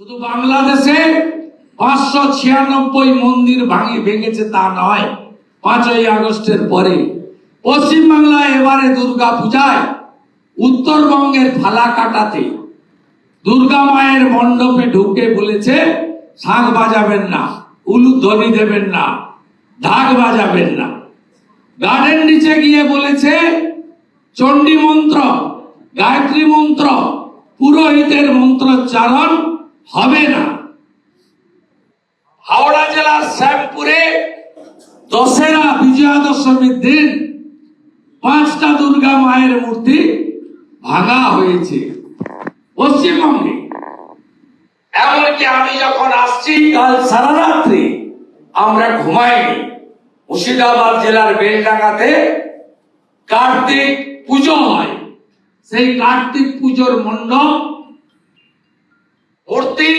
শুধু বাংলাদেশে পাঁচশো ছিয়ানব্বই মন্দির ভাঙি ভেঙেছে তা নয়, পাঁচই আগস্টের পরে। পশ্চিমবাংলায় এবারে দুর্গা পূজায় উত্তরবঙ্গের ফালাকাটাতে দুর্গা মায়ের মণ্ডপে ঢুকে বলেছে শাঁখ বাজাবেন না, উলু উলুধ্বনি দেবেন না, ঢাক বাজাবেন না। গার্ডেন নিচে গিয়ে বলেছে, চণ্ডী মন্ত্র, গায়ত্রী মন্ত্র, পুরোহিতের মন্ত্রোচ্চারণ হবে না। হাওড়া জেলার শ্যামপুরে দশেরা বিজয়া দশমীর দিন পাঁচটা দুর্গা মায়ের মূর্তি ভাঙা হয়েছে। পশ্চিমবঙ্গে। এমনকি আমি যখন আসছি, কাল সারা রাত্রি আমরা ঘুমাইনি। মুর্শিদাবাদ জেলার বেলডাঙ্গাতে কার্তিক পুজো হয়। সেই কার্তিক পুজোর মণ্ডপ মূর্তি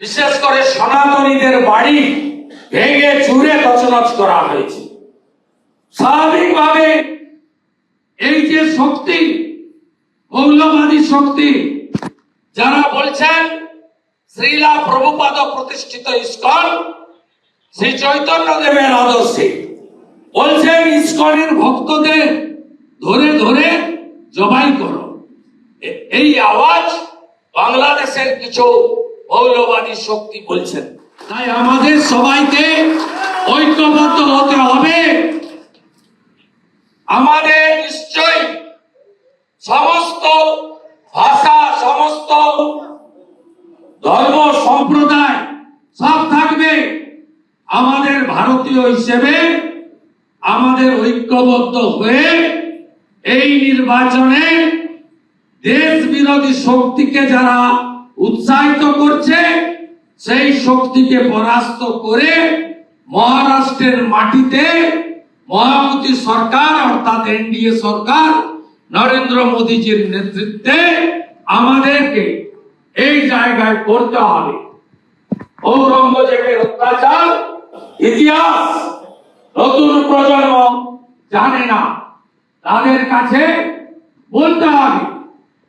বিশেষ করে সনাতনীদের বাড়ি ভেঙে চুরে তছনছ করা হয়েছে। স্বাভাবিকভাবে এই যে শক্তি, মৌলবাদী শক্তি, যারা বলছেন শ্রীলা প্রভুপাদ প্রতিষ্ঠিত ইস্কন, শ্রী চৈতন্য দেবের আদর্শে বলছেন, ইস্কনের ভক্তদের ধরে ধরে জবাই করো। এই আওয়াজ বাংলাদেশের কিছু মৌলবাদী শক্তি বলছেন। তাই আমাদের সবাইকে ঐক্যবদ্ধ হতে হবে। আমাদের নিশ্চয় সমস্ত ভাষা সমস্ত ধর্ম সম্প্রদায় সব থাকবে আমাদের ভারতীয় হিসেবে। আমাদের ঐক্যবদ্ধ হয়ে এই নির্বাচনে দেশ বিরোধী শক্তিকে যারা উৎসাহিত করছে, সেই শক্তিকে পরাস্ত করে মহারাষ্ট্রের মাটিতে মহামতি সরকার অর্থাৎ এনডিএ সরকার নরেন্দ্র মোদীজির নেতৃত্বে আমাদেরকে এই জায়গায় করতে হবে। ঔরঙ্গজেবের অত্যাচার, ইতিহাস, নতুন প্রজন্ম জানে না। তাদের কাছে বলতে হবে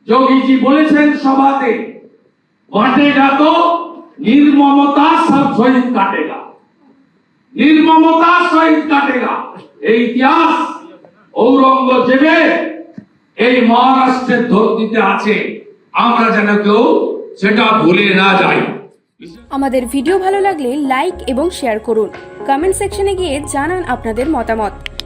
যোগীজি বলেছেন সভাতে বাটেগা তো নির্মমতা সব শহীদ কাটেগা নির্মমতা শহীদ কাটেগা এই ইতিহাস ঔরঙ্গজেবের এই মহারাষ্ট্রের ধরতিতে আছে। আমরা যেন কেউ সেটা ভুলে না যাই। আমাদের ভিডিও ভালো লাগলে লাইক এবং শেয়ার করুন। কমেন্ট সেকশনে গিয়ে জানান আপনাদের মতামত।